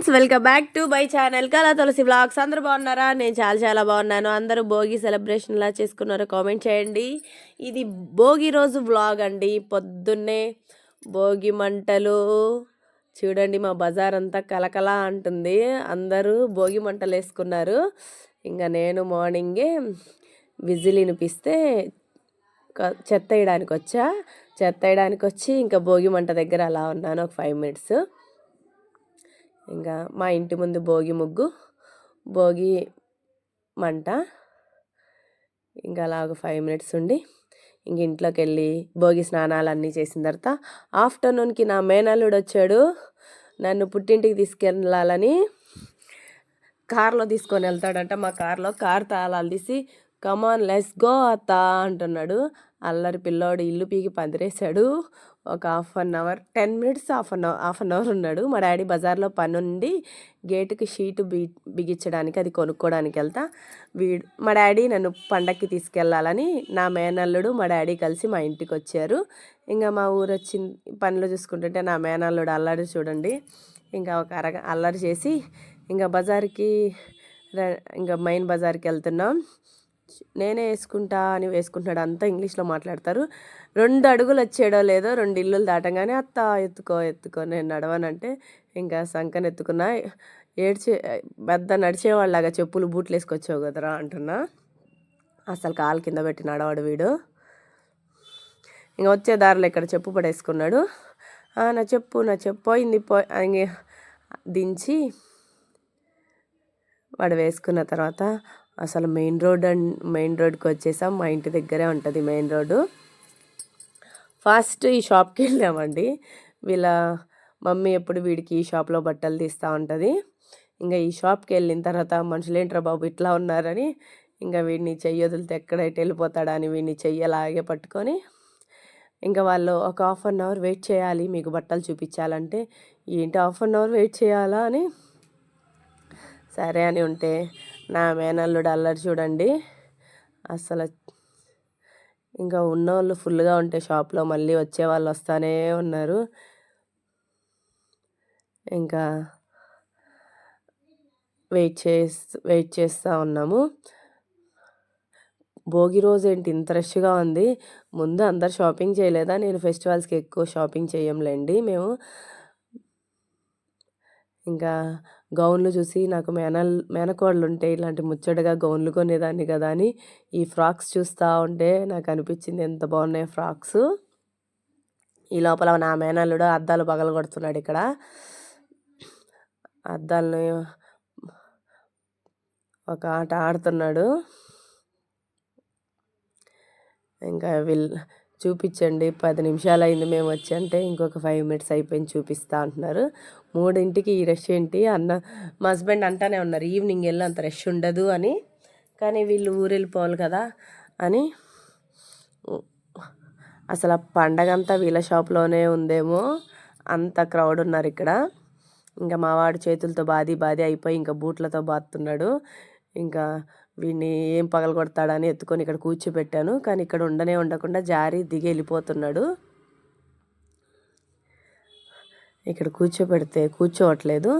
Friends welcome back to my channel Kala Tulasi blogs. అందరూ బాగున్నారా? నేను చాలా చాలా బాగున్నాను. అందరూ భోగి సెలబ్రేషన్ ఎలా చేసుకున్నారో కామెంట్ చేయండి. ఇది భోగి రోజు వ్లాగ్ అండి. పొద్దున్నే భోగి మంటలు చూడండి మా బజార్ అంతా కలకల అంటుంది. అందరూ భోగి మంటలు వేసుకున్నారు. ఇంకా నేను మార్నింగే విజిల్ వినిపిస్తే చెత్త వేయడానికి వచ్చా. చెత్త వేయడానికి వచ్చి ఇంకా భోగి మంట దగ్గర అలా ఉన్నాను. ఒక ఫైవ్ మినిట్స్ ఇంకా మా ఇంటి ముందు భోగి ముగ్గు భోగి మంట ఇంకా అలా ఒక ఫైవ్ మినిట్స్ ఉండి ఇంక ఇంట్లోకి వెళ్ళి భోగి స్నానాలు అన్నీ చేసిన తర్వాత ఆఫ్టర్నూన్కి నా మేనల్లుడు వచ్చాడు. నన్ను పుట్టింటికి తీసుకెళ్ళాలని కార్లో తీసుకొని వెళ్తాడంట మా కార్లో. కార్ తాళాలు తీసి కమాన్ లెస్ గో అత్త అంటున్నాడు. అల్లరి పిల్లోడు ఇల్లు పీకి పందిరేశాడు. ఒక half an hour ten minutes half an hour half an hour ఉన్నాడు. మా డాడీ బజార్లో పని ఉండి గేటుకి షీటు బి బిగించడానికి అది కొనుక్కోవడానికి వెళ్తా. వీడు మా డాడీ నన్ను పండక్కి తీసుకెళ్ళాలని నా మేనల్లుడు మా డాడీ కలిసి మా ఇంటికి వచ్చారు ఇంకా మా ఊరు వచ్చి పనులు చూసుకుంటుంటే నా మేనల్లుడు అల్లరి చూడండి. ఇంకా ఒక అరగ అల్లరి చేసి ఇంకా బజార్కి ఇంకా మెయిన్ బజార్కి వెళ్తున్నాం. నేనే వేసుకుంటా అని వేసుకుంటున్నాడు. అంతా ఇంగ్లీష్లో మాట్లాడతారు. రెండు అడుగులు వచ్చాడో లేదో రెండు ఇల్లులు దాటంగానే అత్త ఎత్తుకో ఎత్తుకో నేను నడవనంటే ఇంకా సంకన ఎత్తుకున్నా. ఏడ్చే పెద్ద నడిచేవాళ్ళలాగా చెప్పులు బూట్లు వేసుకొచ్చావు కదరా అంటున్నా. అసలు కాలు కింద పెట్టి నడవాడు వీడు. ఇంకా వచ్చే దారిలో ఇక్కడ చెప్పు పడేసుకున్నాడు. నా చెప్పు నా చెప్పు. పోయింది పో దించి వాడు వేసుకున్న తర్వాత అసలు మెయిన్ రోడ్ అండ్ మెయిన్ రోడ్కి వచ్చేసాం. మా ఇంటి దగ్గరే ఉంటుంది మెయిన్ రోడ్డు. ఫస్ట్ ఈ షాప్కి వెళ్ళామండి. వీళ్ళ మమ్మీ ఎప్పుడు వీడికి ఈ షాప్లో బట్టలు తీస్తూ ఉంటుంది. ఇంకా ఈ షాప్కి వెళ్ళిన తర్వాత మనుషులేంట్రా బాబు ఇట్లా ఉన్నారని ఇంకా వీడిని చెయ్యి వదిలితే ఎక్కడైతే వెళ్ళిపోతాడా అని వీడిని చెయ్యి అలాగే పట్టుకొని ఇంకా వాళ్ళు ఒక హాఫ్ అన్ అవర్ వెయిట్ చేయాలి మీకు బట్టలు చూపించాలంటే. ఏంటి హాఫ్ అన్ అవర్ వెయిట్ చేయాలా అని. సరే అని ఉంటే నా మేనల్లుడు అల్లరి చూడండి. అసలు ఇంకా ఉన్నవాళ్ళు ఫుల్గా ఉంటే షాప్లో మళ్ళీ వచ్చే వాళ్ళు వస్తానే ఉన్నారు. ఇంకా వెయిట్ చేస్తూ వెయిట్ చేస్తూ ఉన్నాము. భోగి రోజు ఏంటి? ఇంత రష్గా ఉంది. ముందు అందరు షాపింగ్ చేయలేదా? నేను ఫెస్టివల్స్కి ఎక్కువ షాపింగ్ చేయంలేండి మేము. ఇంకా గౌన్లు చూసి నాకు మేనల్ మేనకోడలు ఉంటే ఇలాంటి ముచ్చటగా గౌన్లు కొనేదాన్ని కదా అని ఈ ఫ్రాక్స్ చూస్తూ ఉంటే నాకు అనిపించింది ఎంత బాగున్నాయి ఫ్రాక్స్. ఈ లోపల నా మేనల్లుడు అద్దాలు పగల కొడుతున్నాడు ఇక్కడ. అద్దాలను ఒక ఆట ఆడుతున్నాడు. ఇంకా వీళ్ళు చూపించండి. పది నిమిషాలు అయింది మేము వచ్చి అంటే ఇంకొక ఫైవ్ మినిట్స్ అయిపోయింది చూపిస్తా అంటున్నారు. మూడింటికి ఈ రష్ ఏంటి? అన్న మా హస్బెండ్ అంటానే ఉన్నారు ఈవినింగ్ వెళ్ళి అంత రష్ ఉండదు అని. కానీ వీళ్ళు ఊరు వెళ్ళిపోవాలి కదా అని. అసలు ఆ పండగ అంతా వీళ్ళ షాప్లోనే ఉందేమో. అంత క్రౌడ్ ఉన్నారు ఇక్కడ. ఇంకా మావాడు చేతులతో బాది బాది అయిపోయి ఇంకా బూట్లతో బాతున్నాడు ఇంకా వీడిని ఏం పగల కొడతాడని ఎత్తుకొని ఇక్కడ కూర్చోబెట్టాను. కానీ ఇక్కడ ఉండనే ఉండకుండా జారి దిగి వెళ్ళిపోతున్నాడు. ఇక్కడ కూర్చోబెడితే కూర్చోవట్లేదు.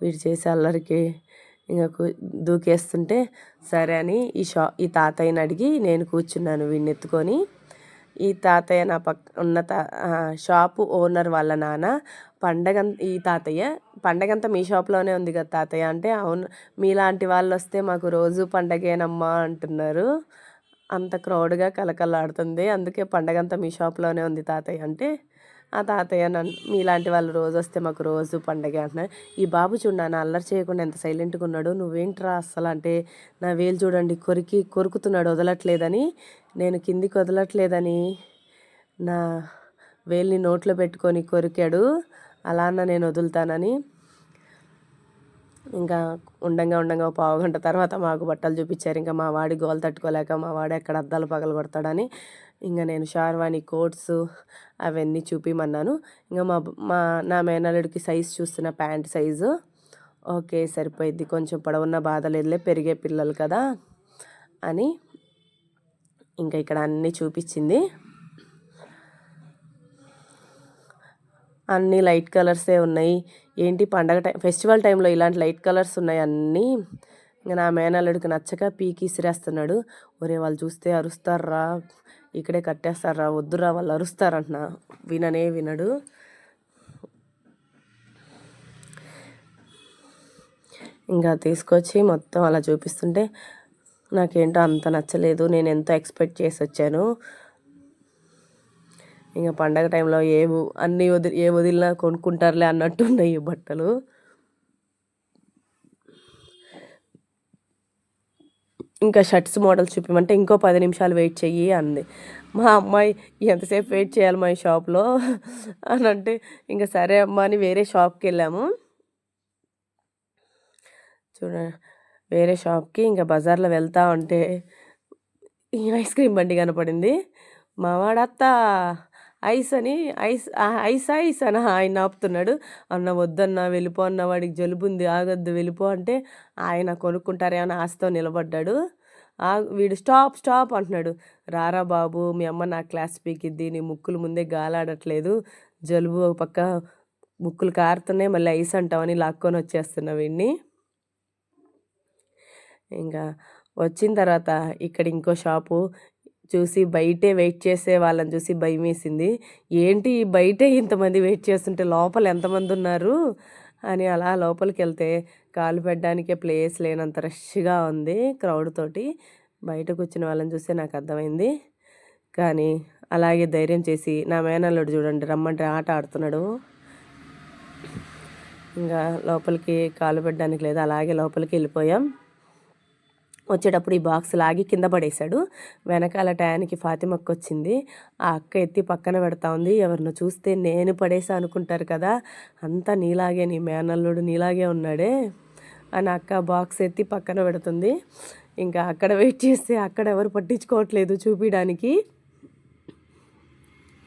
వీడు చేసే అల్లరికి ఇంకా కూ దూకేస్తుంటే సరే అని ఈ షా ఈ తాతయ్యని అడిగి నేను కూర్చున్నాను వీడిని ఎత్తుకొని. ఈ తాతయ్య నా పక్క ఉన్న తా షాపు ఓనర్ వాళ్ళ నాన్న. పండగ ఈ తాతయ్య పండగంతా మీ షాప్లోనే ఉంది కదా తాతయ్య. అంటే అవును మీలాంటి వాళ్ళు వస్తే మాకు రోజు పండగేనమ్మా అంటున్నారు. అంత క్రౌడ్గా కలకలాడుతుంది అందుకే పండగంతా మీ షాప్లోనే ఉంది తాతయ్య. అంటే ఆ తాతయ్య నన్ను మీలాంటి వాళ్ళు రోజు వస్తే మాకు రోజు పండగ అంటున్నారు. ఈ బాబు చూడు నా అల్లరి చేయకుండా ఎంత సైలెంట్గా ఉన్నాడు నువ్వేంట్రా అస్సలు అంటే నా వేలు చూడండి కొరికి కొరుకుతున్నాడు వదలట్లేదని నేను కిందికి వదలట్లేదని నా వేలిని నోట్లో పెట్టుకొని కొరికాడు అలా అన్న నేను వదులుతానని ఇంకా ఉండంగా ఉండంగా పావు గంట తర్వాత మాకు బట్టలు చూపించారు. ఇంకా మా వాడి గోలు తట్టుకోలేక మా వాడు ఎక్కడ అద్దాలు పగలు కొడతాడని ఇంకా నేను షార్వాణి కోట్స్ అవన్నీ చూపిమన్నాను. ఇంకా మా మా నా మేనల్లుడికి సైజ్ చూస్తున్న ప్యాంట్ సైజు. ఓకే సరిపోయిద్ది. కొంచెం పొడవున్న బాధ లేదులే పెరిగే పిల్లలు కదా అని ఇంకా ఇక్కడ అన్నీ చూపించింది. అన్నీ లైట్ కలర్సే ఉన్నాయి. ఏంటి పండగ టైం ఫెస్టివల్ టైంలో ఇలాంటి లైట్ కలర్స్ ఉన్నాయి అన్నీ. ఇంకా నా మేనల్లుడికి నచ్చక పీకి ఇసిరేస్తున్నాడు. ఒరే వాళ్ళు చూస్తే అరుస్తారా? ఇక్కడే కట్టేస్తారా? వద్దురా వాళ్ళు అరుస్తారంటున్నా. విననే వినడు. ఇంకా తీసుకొచ్చి మొత్తం అలా చూపిస్తుంటే నాకేంటో అంత నచ్చలేదు. నేను ఎంతో ఎక్స్పెక్ట్ చేసి వచ్చాను ఇంకా పండగ టైంలో ఏ అన్నీ వదిలి ఏ వదిలినా కొనుక్కుంటారులే అన్నట్టు ఉన్నాయి బట్టలు. ఇంకా షర్ట్స్ మోడల్స్ చూపిమంటే ఇంకో పది నిమిషాలు వెయిట్ చెయ్యి అంది. మా అమ్మాయి ఎంతసేపు వెయిట్ చేయాలి మా షాప్లో? అని అంటే ఇంకా సరే అమ్మ అని వేరే షాప్కి వెళ్ళాము. చూడ వేరే షాప్కి ఇంకా బజార్లో వెళ్తా ఉంటే ఐస్ క్రీమ్ బండి కనపడింది. మా మావాడత్త ఐస్ అని ఐస్ ఐస్ ఐస్ అని ఆయన ఆపుతున్నాడు. అన్న వద్దన్న వెళ్ళిపో అన్న వాడికి జలుబు ఉంది ఆగొద్దు వెళ్ళిపో అంటే ఆయన కొనుక్కుంటారే అని ఆశతో నిలబడ్డాడు. వీడు స్టాప్ స్టాప్ అంటున్నాడు. రారా బాబు మీ అమ్మ నా క్లాస్ పీకిద్ది నీ ముక్కులు ముందే గాలాడట్లేదు జలుబు ఒక పక్క ముక్కులు కారుతున్నాయి మళ్ళీ ఐస్ అంటామని లాక్కొని వచ్చేస్తున్నా వీడిని ఇంకా వచ్చిన తర్వాత ఇక్కడ ఇంకో షాపు చూసి బయటే వెయిట్ చేసే వాళ్ళని చూసి భయం వేసింది ఏంటి బయటే ఇంతమంది వెయిట్ చేస్తుంటే లోపల ఎంతమంది ఉన్నారు? అని అలా లోపలికి వెళ్తే కాలు పెట్టడానికే ప్లేస్ లేనంత రష్గా ఉంది క్రౌడ్ తోటి. బయట కూర్చున్న వాళ్ళని చూస్తే నాకు అర్థమైంది. కానీ అలాగే ధైర్యం చేసి నా మేనల్లుడు చూడండి రమ్మంటే ఆట ఆడుతున్నాడు. ఇంకా లోపలికి కాలు పెట్టడానికి లేదు అలాగే లోపలికి వెళ్ళిపోయాం. వచ్చేటప్పుడు ఈ బాక్స్ లాగి కింద పడేశాడు. వెనకాల టయానికి ఫాతిమక్క వచ్చింది ఆ అక్క ఎత్తి పక్కన పెడతా ఉంది. ఎవరినో చూస్తే నేను పడేసా అనుకుంటారు కదా అంతా నీలాగే నీ మేనల్లుడు నీలాగే ఉన్నాడే అని అక్క బాక్స్ ఎత్తి పక్కన పెడుతుంది. ఇంకా అక్కడ వెయిట్ చేస్తే అక్కడ ఎవరు పట్టించుకోవట్లేదు చూపించడానికి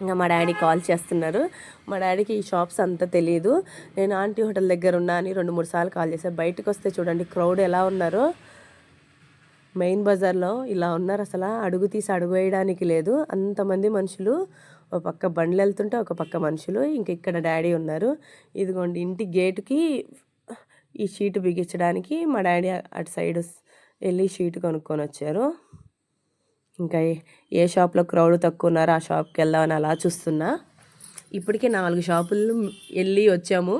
ఇంకా మా డాడీ కాల్ చేస్తున్నారు. మా డాడీకి ఈ షాప్స్ అంతా తెలియదు నేను ఆంటీ హోటల్ దగ్గర ఉన్నా అని రెండు మూడు సార్లు కాల్ చేశాను బయటకు వస్తే చూడండి క్రౌడ్ ఎలా ఉన్నారో. మెయిన్ బజార్లో ఇలా ఉన్నారు. అసలు అడుగు తీసి అడుగు వేయడానికి లేదు. అంతమంది మనుషులు ఒక పక్క బండ్లు వెళ్తుంటే ఒక పక్క మనుషులు ఇంక ఇక్కడ డాడీ ఉన్నారు. ఇదిగోండి ఇంటి గేటుకి ఈ షీట్ బిగించడానికి మా డాడీ అటు సైడ్ వెళ్ళి షీట్ కొనుక్కొని వచ్చారు. ఇంకా ఏ షాప్లో క్రౌడ్ తక్కువ ఉన్నారో ఆ షాప్కి వెళ్దామని అలా చూస్తున్నా. ఇప్పటికే నాలుగు షాపులు వెళ్ళి వచ్చాము.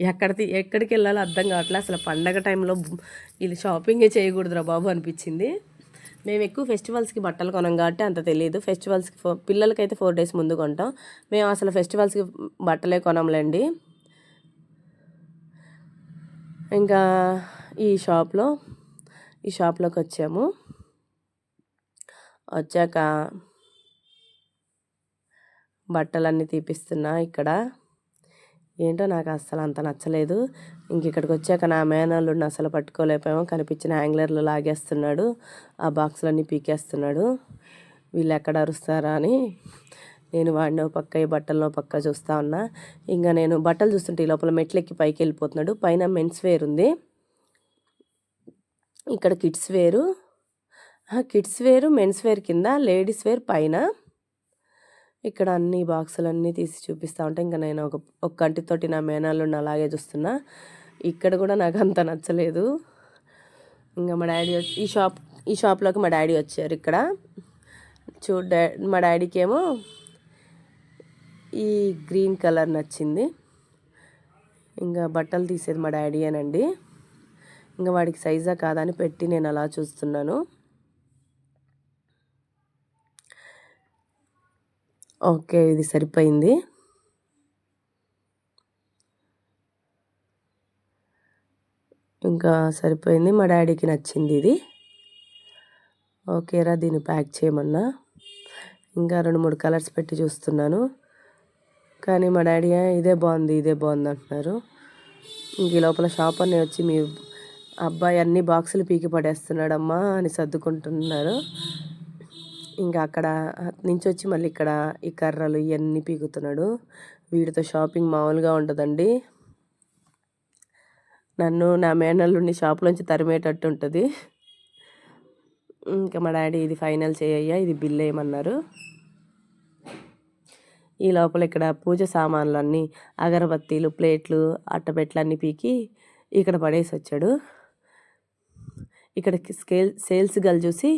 ఎక్కడికి ఎక్కడికి వెళ్ళాలో అర్థం కావట్లేదు అసలు పండగ టైంలో ఇది షాపింగే చేయకూడదురా బాబు అనిపించింది. మేము ఎక్కువ ఫెస్టివల్స్కి బట్టలు కొనం కాబట్టి అంత తెలియదు ఫెస్టివల్స్కి ఫో పిల్లలకైతే ఫోర్ డేస్ ముందు కొంటాం. మేము అసలు ఫెస్టివల్స్కి బట్టలే కొనంలేండి. ఇంకా ఈ షాప్లో ఈ షాప్లోకి వచ్చాము. వచ్చాక బట్టలన్నీ తీపిస్తున్నా ఇక్కడ. ఏంటో నాకు అస్సలు అంత నచ్చలేదు. ఇంక ఇక్కడికి వచ్చాక నా మేనల్లుడిని అసలు పట్టుకోలేకపోయాము కనిపించిన యాంగ్లర్లు లాగేస్తున్నాడు. ఆ బాక్సులన్నీ పీకేస్తున్నాడు. వీళ్ళు ఎక్కడ అరుస్తారా అని నేను వాడిని పక్క ఈ బట్టలను పక్క చూస్తూ ఉన్నా. ఇంకా నేను బట్టలు చూస్తుంటే ఈ లోపల మెట్లెక్కి పైకి వెళ్ళిపోతున్నాడు. పైన మెన్స్ వేర్ ఉంది. ఇక్కడ కిడ్స్ వేరు. కిడ్స్ వేరు మెన్స్ వేర్ కింద లేడీస్ వేర్ పైన. ఇక్కడ అన్ని బాక్సులన్నీ తీసి చూపిస్తూ ఉంటే ఇంకా నేను ఒక ఒక కంటితోటి నా మేనాలను అలాగే చూస్తున్నా. ఇక్కడ కూడా నాకు అంత నచ్చలేదు. ఇంకా మా డాడీ ఈ షాప్ ఈ షాప్లోకి మా డాడీ వచ్చారు ఇక్కడ. చూ మా డాడీకి ఏమో ఈ గ్రీన్ కలర్ నచ్చింది. ఇంకా బట్టలు తీసేది మా డాడీ అనండి. ఇంకా వాడికి సైజా కాదని పెట్టి నేను అలా చూస్తున్నాను. ఓకే ఇది సరిపోయింది. ఇంకా సరిపోయింది మా డాడీకి నచ్చింది ఇది. ఓకేరా దీన్ని ప్యాక్ చేయమన్నా. ఇంకా రెండు మూడు కలర్స్ పెట్టి చూస్తున్నాను. కానీ మా డాడీ ఇదే బాగుంది ఇదే బాగుంది అంటున్నారు. ఇంక ఈ లోపల షాప్ అన్నీ వచ్చి మీ అబ్బాయి అన్ని బాక్సులు పీకి పడేస్తున్నాడమ్మా అని సర్దుకుంటున్నారు. ఇంకా అక్కడ నుంచి వచ్చి మళ్ళీ ఇక్కడ ఈ కర్రలు ఇవన్నీ పీకుతున్నాడు. వీడితో షాపింగ్ మామూలుగా ఉంటుందండి నన్ను నా మేనల్లుండి షాప్లోంచి తరిమేటట్టు ఉంటుంది. ఇంకా మా డాడీ ఇది ఫైనల్ చేయయ్యా ఇది బిల్ వేయమన్నారు ఈ లోపల ఇక్కడ పూజ సామాన్లు అన్నీ అగరబత్తీలు ప్లేట్లు అట్టపెట్లు అన్నీ పీకి ఇక్కడ పడేసి వచ్చాడు ఇక్కడ స్కేల్ సేల్స్ గల్ చూసి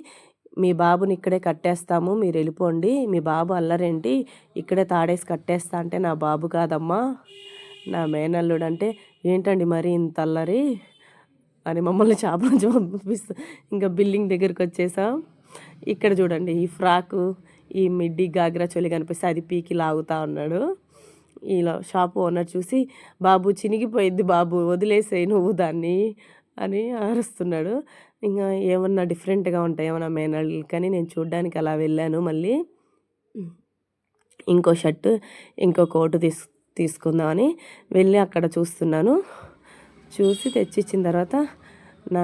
మీ బాబుని ఇక్కడే కట్టేస్తాము మీరు వెళ్ళిపోండి. మీ బాబు అల్లరేంటి? ఇక్కడే తాడేసి కట్టేస్తా అంటే నా బాబు కాదమ్మా. నా మేనల్లుడు అంటే ఏంటండి మరి ఇంత అల్లరి? అని మమ్మల్ని చేప నుంచి ఇంకా బిల్డింగ్ దగ్గరికి వచ్చేసాం. ఇక్కడ చూడండి ఈ ఫ్రాకు ఈ మిడ్డి గాగ్రా చొలి కనిపిస్తే అది పీకి లాగుతా ఉన్నాడు. ఇలా షాప్ ఓనర్ చూసి బాబు చినిగిపోయింది బాబు వదిలేసేయి నువ్వు దాన్ని. అని అరుస్తున్నాడు. ఇంకా ఏమన్నా డిఫరెంట్గా ఉంటాయి? ఏమన్నా మేనల్లు కానీ నేను చూడ్డానికి అలా వెళ్ళాను. మళ్ళీ ఇంకో షర్టు ఇంకో కోటు తీసు తీసుకుందామని వెళ్ళి అక్కడ చూస్తున్నాను. చూసి తెచ్చిచ్చిన తర్వాత నా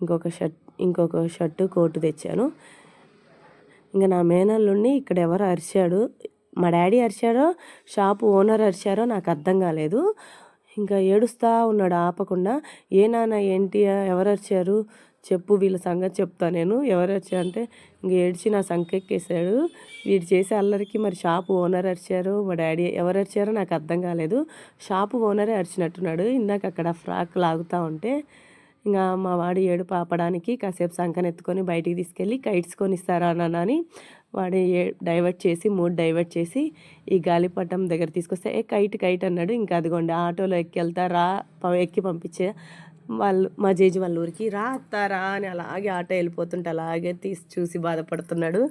ఇంకొక షర్ట్ ఇంకొక షర్టు కోటు తెచ్చాను. ఇంకా నా మేనల్లుండి ఇక్కడ ఎవరు అరిచాడు? మా డాడీ అరిచాడో షాపు ఓనర్ అరిచారో నాకు అర్థం కాలేదు. ఇంకా ఏడుస్తూ ఉన్నాడు. ఆపకుండా ఏ నాన్న ఏంటి? ఎవరు అరిచారు చెప్పు వీళ్ళ సంగతి చెప్తా నేను. ఎవరు వచ్చారు? అంటే ఇంక ఏడ్చి నా సంకెక్కేసాడు వీడు చేసే అల్లరికి మరి షాపు ఓనర్ అరిచారు. మా డాడీ ఎవరు అరిచారో నాకు అర్థం కాలేదు. షాపు ఓనరే అరిచినట్టున్నాడు. ఇందాక అక్కడ ఫ్రాక్ లాగుతూ ఉంటే ఇంకా మా వాడు ఏడు పాపడానికి కాసేపు సంకనెత్తుకొని బయటికి తీసుకెళ్ళి కైట్స్ కొనిస్తారా అని వాడు ఏ డైవర్ట్ చేసి మూడ్ డైవర్ట్ చేసి ఈ గాలిపటం దగ్గర తీసుకొస్తే ఏ కైట్ కైట్ అన్నాడు. ఇంకా అదిగోండి ఆటోలో ఎక్కి వెళ్తా రా ఎక్కి పంపించే వాళ్ళు మా జేజీ వాళ్ళ ఊరికి రా అత్తారా అని అలాగే ఆటో వెళ్ళిపోతుంటే అలాగే తీసి చూసి బాధపడుతున్నాడు.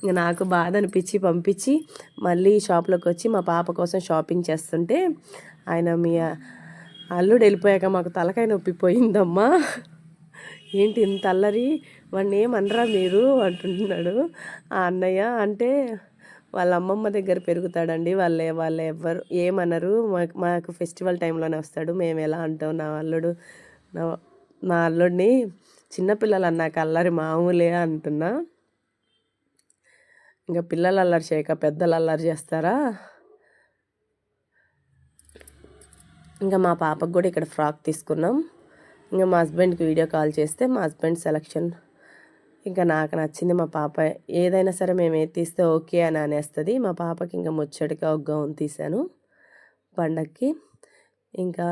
ఇంకా నాకు బాధ అనిపించి పంపించి మళ్ళీ షాప్లోకి వచ్చి మా పాప కోసం షాపింగ్ చేస్తుంటే ఆయన మీ అల్లుడు వెళ్ళిపోయాక మాకు తలకాయ నొప్పిపోయిందమ్మా ఏంటి ఇంత అల్లరి? వాడిని ఏమనరా మీరు? అంటున్నాడు ఆ అన్నయ్య. అంటే వాళ్ళ అమ్మమ్మ దగ్గర పెరుగుతాడండి. వాళ్ళే వాళ్ళు ఎవ్వరు ఏమనరు. మాకు మాకు ఫెస్టివల్ టైంలోనే వస్తాడు. మేము ఎలా అంటాం నా అల్లుడు నా నా అల్లుడిని చిన్నపిల్లలు అన్నాక అల్లరి మామూలే అంటున్నా. ఇంకా పిల్లలు అల్లరి చేయక పెద్దలు అల్లరి చేస్తారా? ఇంకా మా పాపకు కూడా ఇక్కడ ఫ్రాక్ తీసుకున్నాం. ఇంకా మా హస్బెండ్కి వీడియో కాల్ చేస్తే మా హస్బెండ్ సెలక్షన్. ఇంకా నాకు నచ్చింది మా పాప. ఏదైనా సరే మేము ఏది తీస్తే ఓకే అని అనేస్తుంది. మా పాపకి ఇంకా ముచ్చటిగా ఒక గౌన్ తీశాను పండక్కి. ఇంకా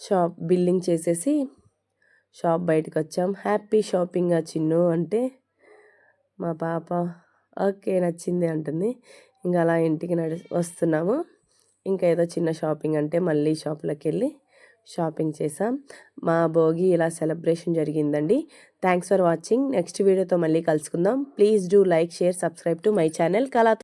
షాప్ బిల్లింగ్ చేసేసి షాప్ బయటకు వచ్చాం. హ్యాపీ షాపింగ్ చిన్ను అంటే మా పాప ఓకే నచ్చింది అంటుంది. ఇంకా అలా ఇంటికి నడి వస్తున్నాము. ఇంకా ఏదో చిన్న షాపింగ్ అంటే మళ్ళీ షాప్లోకి వెళ్ళి షాపింగ్ చేసాం మా భోగి ఇలా సెలబ్రేషన్ జరిగిందండి. Thanks for watching. నెక్స్ట్ వీడియోతో మళ్ళీ కలుసుకుందాం. Please do like share subscribe to my channel Kala